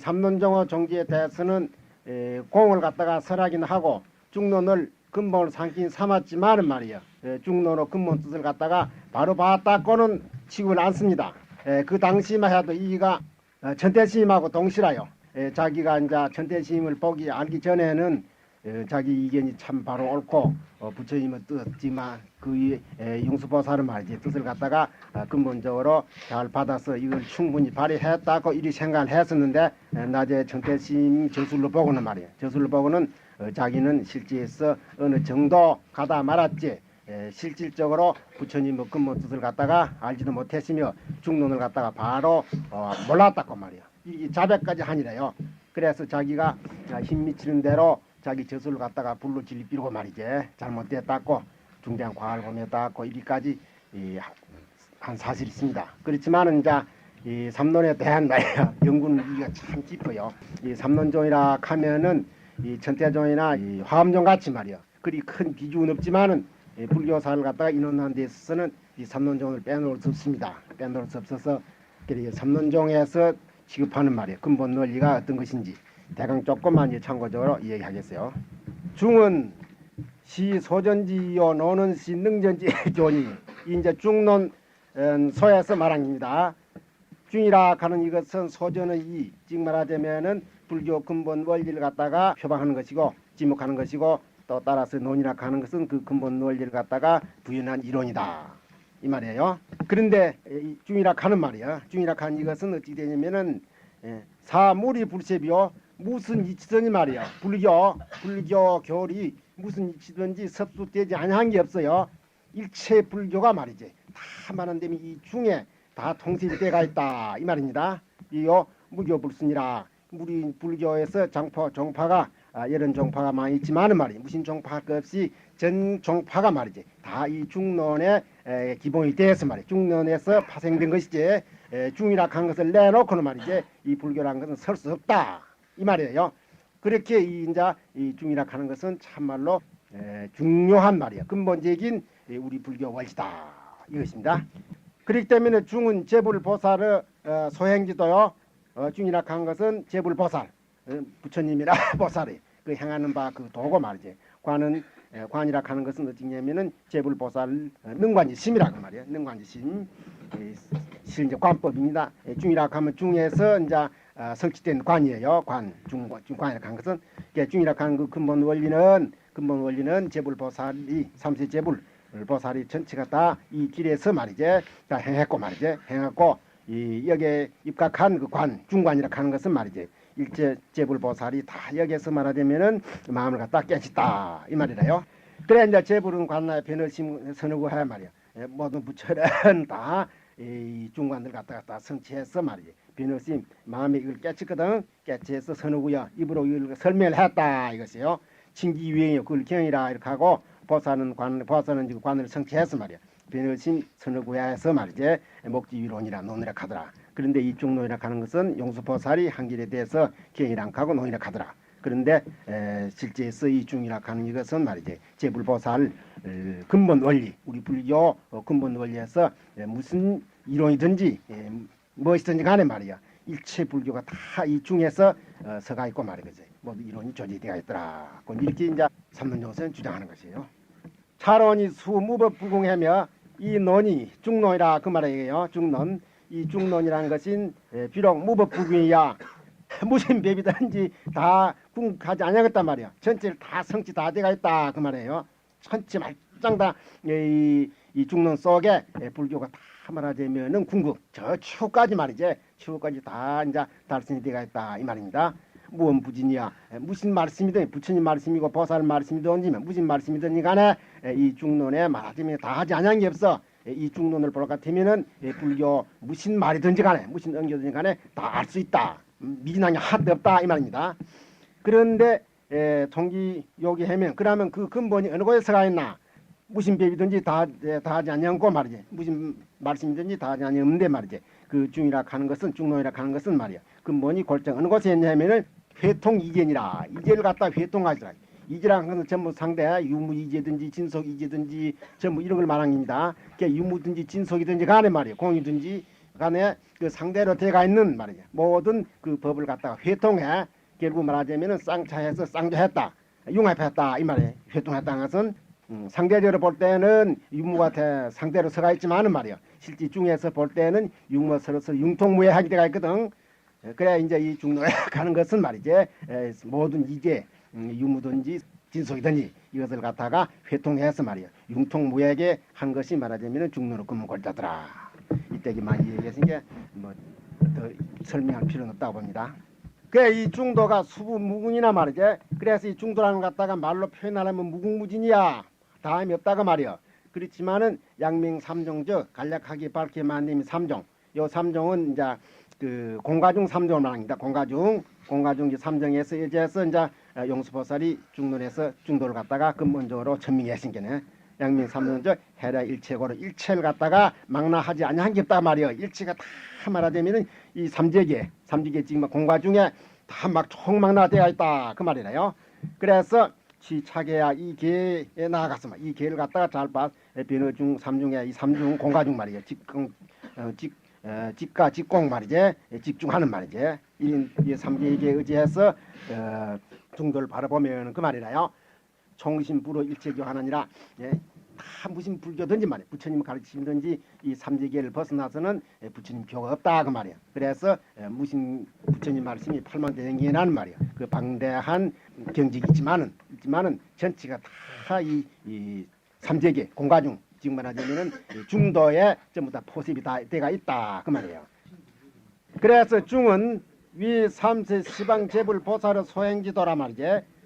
삼론정어 정지에 대해서는 에, 공을 갖다가 설하긴 하고 중론을 근본을 삼긴 삼았지만은 말이에요. 에, 중론의 근본 뜻을 갖다가 바로 봤다고는 치고는 않습니다. 에, 그 당시만 해도 이가 어, 전태스님하고 동시라요. 에, 자기가 이제 전태스님을 보기 알기 전에는 에, 자기 이견이 참 바로 옳고 어, 부처님의 뜻지만 그 이- 에, 용수보살은 말이지 뜻을 갖다가 아, 근본적으로 잘 받아서 이걸 충분히 발휘했다고 이리 생각을 했었는데 에, 낮에 전태스님 저술로 보고는 말이에요. 저술로 보고는 어, 자기는 실제에서 어느 정도 가다 말았지 에, 실질적으로 부처님의 근본 뜻을 갖다가 알지도 못했으며 중론을 갖다가 바로 어, 몰랐다고 말이에요. 이 자백까지 하니래요. 그래서 자기가 아, 힘 미치는 대로 자기 저술을 갖다가 불로 질비고 말이지 잘못됐다고 중대한 과를 범했다고 이리까지 이, 한 사실이 있습니다. 그렇지만은 이제 이 삼론에 대한 연구는 이가 참 깊어요. 이 삼론종이라 하면은 이 천태종이나 이 화엄종 같이 말이야 그리 큰 비중은 없지만은 이 불교사를 갖다가 인원하는 데 있어서는 이 삼론종을 빼놓을 수 없습니다. 빼놓을 수 없어서 삼론종에서 취급하는 말이에요. 근본 논리가 어떤 것인지 대강 조금만 참고적으로 이야기하겠어요. 중은 시 소전지요 노는 시 능전지 교니 이제 중론 음, 소에서 말합니다. 중이라 하는 이것은 소전의 이, 즉 말하자면은 불교 근본 원리를 갖다가 표방하는 것이고 지목하는 것이고 또 따라서 논이라 하는 것은 그 근본 원리를 갖다가 부연한 이론이다 이 말이에요. 그런데 이 중이라 하는 말이야. 중이라 하는 이것은 어찌 되냐면은 예, 사물이 불셉이요 무슨 이치든지 말이야. 불교 불교 교리 무슨 이치든지 섭수되지 아니한 게 없어요. 일체 불교가 말이지. 다 말한다면 이 중에 다 통일이 돼가 있다. 이 말입니다. 이요 무교 불순이라. 우리 불교에서 장파 종파가 아, 이런 종파가 많이 있지만은 말이 무슨 종파 할것 없이 전 종파가 말이지. 다 이 중론의 에, 기본이 돼서 말이 중론에서 파생된 것이지. 에, 중이라 한 것을 내놓고는 말이지 이 불교라는 것은 설 수 없다 이 말이에요. 그렇게 이 인자 이 중이라 하는 것은 참말로 에, 중요한 말이야. 근본적인 이 우리 불교 원리다 이것입니다. 그렇기 때문에 중은 제불보살의 어, 소행지도요. 어, 중이라 한 것은 제불보살 어, 부처님이라 보살이 그 행하는 바 그 도고 말이지. 관은 에, 관이라 하는 것은 어찌냐면은 제불보살 어, 능관지 심이라고 말이야. 능관지심 이, 실제 관법입니다. 에, 중이라 하면 중에서 이제 아, 설치된 관이에요. 관, 중관, 중관이라 한 것은 이게 중이라 하는 그 근본 원리는 근본 원리는 제불보살이 삼세 제불 보살이 전체가 다 이 길에서 말이지 다 행했고 말이지 행했고 이 여기에 입각한 그 관 중관이라 하는 것은 말이지 일제 제불보살이 다 여기에서 말하자면은 마음을 갖다 깨쳤다 이 말이래요. 그래 이제 제불은 관나에 변호심 선우고 해 말이야. 예, 모든 부처는 다 이 중관들 갖다가 다 성취해서 말이지. 변호심 마음에 이걸 깨쳤거든. 깨치해서 선우고요. 입으로 이걸 설명을 했다 이것이요. 칭기 유행이요. 그걸 경이라 이렇게 하고 보살은 관 보살은 지금 관을 성취해서 말이야. 변호심 선우고야에서 말이지 목지 위론이라 논이라 하더라. 그런데 이쪽 논이라 하는 것은 용수보살이 한 길에 대해서 경이랑 하고 논이라 하더라. 그런데 에, 실제에서 이 중이라 하는 이것은 말이지 제불보살 에, 근본 원리 우리 불교 어, 근본 원리에서 에, 무슨 이론이든지 에, 무엇이든지 간에 말이야 일체 불교가 다 이 중에서 어, 서가 있고 말이지 모두 이론이 조제되어 있더라. 그 이렇게 이제 삼론조서는 주장하는 것이에요. 차론이 수무법 불공하며 이 논이 중론이라 그 말이에요. 중론 이 중론이라는 것은 에, 비록 무법 불공이야 무슨 법이든지 다 궁하지 아니하겠단 말이야. 전체를 다 성취 다 돼가 있다 그 말이에요. 전체 말짱 다이 이 중론 속에 에, 불교가 다 말하자면은 궁극 저 추까지 말이지 추까지 다 이제 달성이 돼가 있다 이 말입니다. 무언 부진이야 에, 무슨 말씀이든 부처님 말씀이고 보살 말씀이든지 무슨 말씀이든지 간에 에, 이 중론에 말하자면 다 하지 않은 게 없어. 에, 이 중론을 볼 것 같으면은 에, 불교 무슨 말이든지 간에 무슨 언교든지 간에 다 알 수 있다. 음, 미진한 게 하나도 없다 이 말입니다. 그런데 에, 통기 요기 해면 그러면 그 근본이 어느 곳에서가 있나? 무슨 법이든지 다, 에, 다 하지 않냐고 말이지. 무슨 말씀이든지 다 하지 않는데 말이지. 그 중이라 하는 것은 중론이라 하는 것은 말이야. 근본이 골정 어느 곳에 있냐면은 회통 이견이라 이제를 갖다 회통하지라. 이제라는 것은 전부 상대 유무 이제든지 진속 이제든지 전부 이런 걸 말합니다. 그게 유무든지 진속이든지 간에 말이야. 공이든지 간에 그 상대로 돼가 있는 말이죠. 모든 그 법을 갖다가 회통해 결국 말하자면은 쌍차해서 쌍조했다, 융합했다 이 말이에요. 회통했다는 것은 음, 상대적으로 볼 때는 유무가 대, 상대로 서가 있지만은 말이야. 실제 중에서 볼 때는 유무 서로서 융통무해하게 돼가 있거든. 에, 그래야 이제 이 중로에 가는 것은 말이지 에, 모든 이제 음, 유무든지 진속이든지 이것을 갖다가 회통해서 말이야. 융통무해하게 한 것이 말하자면은 중로로 금은 골자더라. 이때기 많이 이게 뭐더 설명할 필요는 없다고 봅니다. 그래 이 중도가 수부무궁이나 말이지. 그래서 이 중도라는 것 갖다가 말로 표현하려면 무궁무진이야. 다음이 없다가 말이야. 그렇지만은 양명 삼종저 간략하게 밝게 만듦이 삼종. 요 삼종은 이제 그 공가중 삼종을 말합니다. 공가중 공가중 삼종에서 이제서 이제 용수보살이 중론에서 중도를 갖다가 근본적으로 천명하신 게네. 양명 삼종저 해라 일체고로 일체를 갖다가 망라하지 아니한 게 없다 말이야. 일체가 다 말하자면은 이 삼재계 삼재계 지금 공가 중에 다 막 총망라되어 있다 그 말이래요. 그래서 지차계야 이 계에 막이 계를 갖다가 잘 봐. 변호 중 삼중에 이 삼중 공가 중 말이에요. 직공 어, 직 어, 직가 직공 말이지 예, 집중하는 말이지 이이 삼계에 의지해서 어, 중도를 바라보면 그 말이라요. 총신부로 일체교하느니라. 예, 다 무슨 불교든지 말이야 부처님 가르치든지 이 삼재계를 벗어나서는 예, 부처님 교가 없다 그 말이야 그래서 예, 무슨 부처님 말씀이 팔만대행기라는 말이야 그 방대한 경직이 있지만은 있지만은 전체가 다이 이 삼재계 공가중 지금 말하자면은 이 중도에 전부 다 포섭이 다 돼가 있다 그 말이에요. 그래서 중은 위 삼세 시방 제불 보살의 소행지도라 말이지.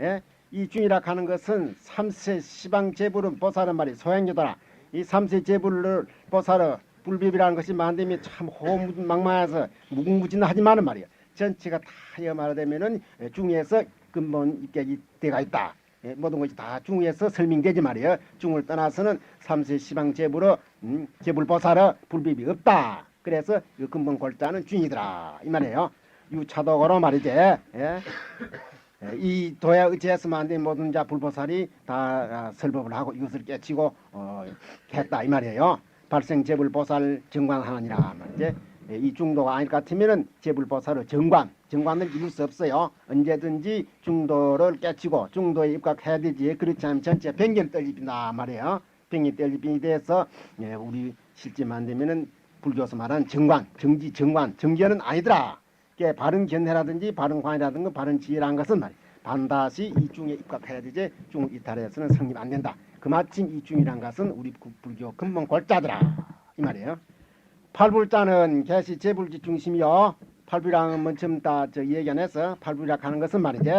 예? 이 중이라 하는 것은 삼세 시방 제불은 보살은 말이 소행지도라 이 삼세 제불을 보살의 불비비라는 것이 만듦이 참 호무망망해서 무궁무진하지만은 말이야 전체가 다 말하자면은 중에서 근본 입격이 돼가 있다 예, 모든 것이 다 중에서 설명되지 말이에요. 중을 떠나서는 삼세 시방 제불어 음, 제불 보살의 불비비 없다. 그래서 이 근본 골자는 중이더라 이 말이에요. 유차도거로 말이지. 예? 예, 이 도에 의지해서만 안된 모든 자 불보살이 다 아, 설법을 하고 이것을 깨치고 어, 했다 이 말이에요. 발생 제불보살 정광하느니라 말이지. 예, 이 중도가 아닐 것 같으면은 제불보살의 정관, 정관을 이룰 수 없어요. 언제든지 중도를 깨치고 중도에 입각해야 되지. 그렇지 않으면 전체 변경 떨립니다 말이에요. 변경 떨립이 돼서 예, 우리 실제 만 되면은 불교에서 말하는 정관, 정지, 정관, 정견은 아니더라. 이게 바른 견해라든지 바른 관이라든가 바른 지혜라는 것은 말이야. 반드시 이 중에 입각해야 되지. 중 이탈해서는 성립 안 된다. 그마침 이 중이란 것은 우리 불교 근본 골자더라. 이 말이에요. 팔불자는 개시 제불지 중심이요. 팔불이랑은 먼저 다저 얘기 안 해서 팔불이라 하는 것은 말이지.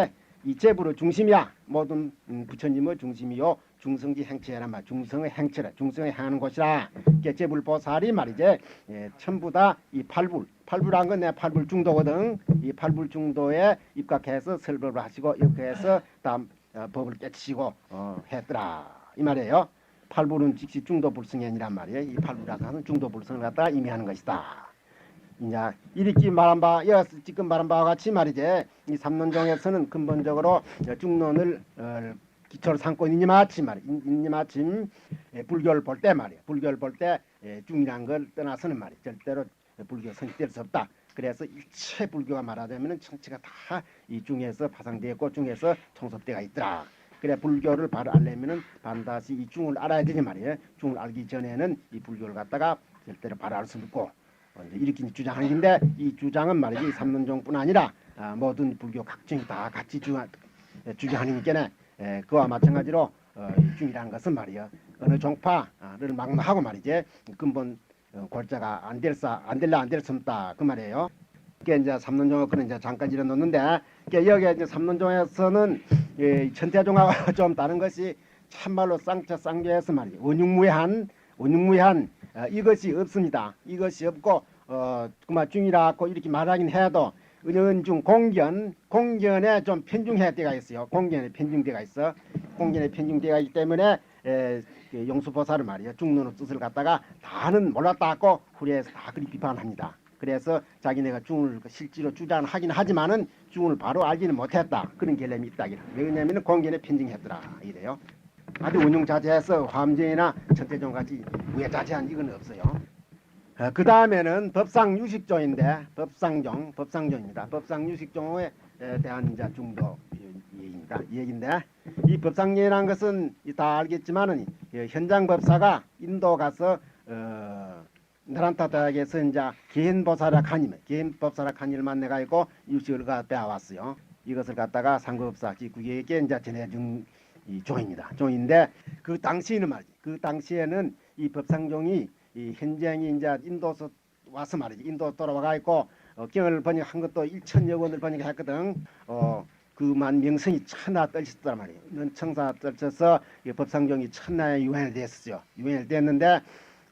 이 제불의 중심이야. 모든 음, 부처님의 중심이요. 중성지 행체란 말. 중성의 행체라. 중성의 행하는 곳이라. 이게 제불보살이 말이지. 예, 전부 다 이 팔불. 팔불한 건 내 팔불 중도거든. 이 팔불 중도에 입각해서 설법을 하시고 이렇게 해서 다음 어, 법을 깨치시고 어, 했더라. 이 말이에요. 팔불은 즉시 중도 불성현이란 말이에요. 이 팔불이라고 하는 중도 불성을 갖다 의미하는 것이다. 이제 이렇게 말한 바, 여 지금 말한 바와 같이 말이지. 이 삼론종에서는 근본적으로 중론을 어, 기초로 삼고 있니 마침 말이 있니 마침 예, 불교를 볼 때 말이야. 불교를 볼때 예, 중이란 걸 떠나서는 말이 절대로 불교 성취될 수 없다. 그래서 일체 불교가 말하자면은 청치가 다 이 중에서 파상되었고 중에서 총섭대가 있더라. 그래 불교를 바로 알려면은 반드시 이 중을 알아야 되지 말이에요. 중을 알기 전에는 이 불교를 갖다가 절대로 바로 알 수 없고 어, 이렇게 주장하는 건데 이 주장은 말이지 삼론종뿐 아니라 아, 모든 불교 각종이 다 같이 주장, 주장하는 게네 에, 그와 마찬가지로 어, 이 중이라는 것은 말이야 어느 종파를 막론하고 말이지 근본 어, 골자가 안 될사 안 될라 안 될수 없다 그 말이에요. 이게 이제 삼론종을 그는 이제 잠깐 일어 놓는데 여기 이제 삼론종에서는 예, 천태종하고 좀 다른 것이 참말로 쌍차 쌍교에서 말이죠. 원육무한 원육무한 어, 이것이 없습니다. 이것이 없고 어 그만 중이라고 이렇게 말하긴 해도 은연중 공견 공견에 좀 편중해야 때가 있어요. 공견에 편중대가 있어. 공견에 편중대가 있기 때문에 에, 그 용수보살을 말이야 중론의 뜻을 갖다가 다는 몰랐다 하고 후리에서 다 그리 비판합니다. 그래서 자기네가 중을 실제로 주장하긴 하지만은 중을 바로 알지는 못했다 그런 결론이 있다 왜냐하면 공견에 편중했더라 이래요. 아주 운용자재해서 화엄제나 천태종 같이 우회자재한 이건 없어요. 그 다음에는 법상 유식종인데 법상종, 법상종입니다. 법상 유식종에 대한 이제 중도 얘기입니다. 얘기인데 이 법상종이라는 것은 다 알겠지만은 이 현장 법사가 인도 가서 어, 나란타 대학에서 이제 개인보살학 한임, 개인 법사학 한임을 만나가 있고 유식을 가 빼왔어요. 이것을 갖다가 상급법사 지구에게 이제 전해준 이 종입니다. 종인데 그 당시에는 말이지. 그 당시에는 이 법상종이 이 현장이 이제 인도서 와서 말이지. 인도 돌아와가 있고 어, 경을 번역한 것도 1천여 권을 번역했거든. 어, 그만 명성이 천하 떨쳤단 말이에요. 는 청사 떨쳐서 이 법상종이 천하에 유행이 됐었죠. 유행이 됐는데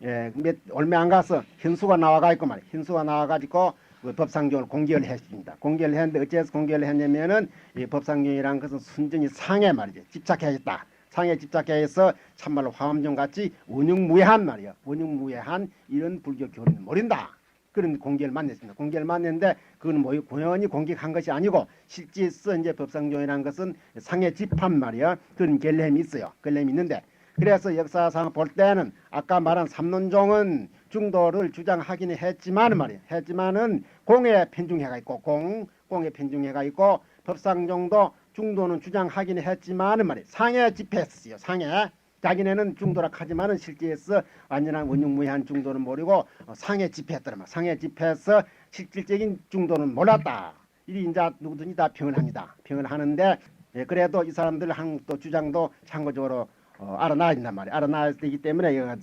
예, 몇 얼마 안 가서 현수가 나와가 있고 말이에요. 현수가 나와가지고 그 법상종을 공개를 했습니다. 공개를 했는데 어째서 공개를 했냐면은 이 법상종이라는 것은 순전히 상에 말이죠. 집착해야겠다. 상에 집착해서 참말로 화엄종 같이 원흉무해한 말이야. 원흉무해한 이런 불교 교리는 모른다. 그런 공개를 만났습니다. 공개를 만났는데 그건 뭐 고연히 공개한 것이 아니고 실제서 이제 법상종이라는 것은 상해 집합 말이야. 그런 결례이 있어요. 결례이 있는데 그래서 역사상 볼 때는 아까 말한 삼론종은 중도를 주장하기는 했지만 말이야. 했지만은 공에 편중해가 있고 공 공에 편중해가 있고 법상종도 중도는 주장하기는 했지만은 말이야. 상해 집회했어요. 상해 자기네는 중도라 하지만은 실제에서 완전한 원흉무해한 중도는 모르고 어, 상해 집회했더라 말. 상해 집회에서 실질적인 중도는 몰랐다. 이 이제 누구든지 다 평을 합니다. 평을 하는데 예, 그래도 이 사람들 한또 주장도 참고적으로 어, 알아놔야 된단 말이야. 알아놔야 되기 때문에 이거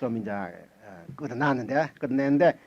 좀 이제 어, 끝어났는데 끝냈는데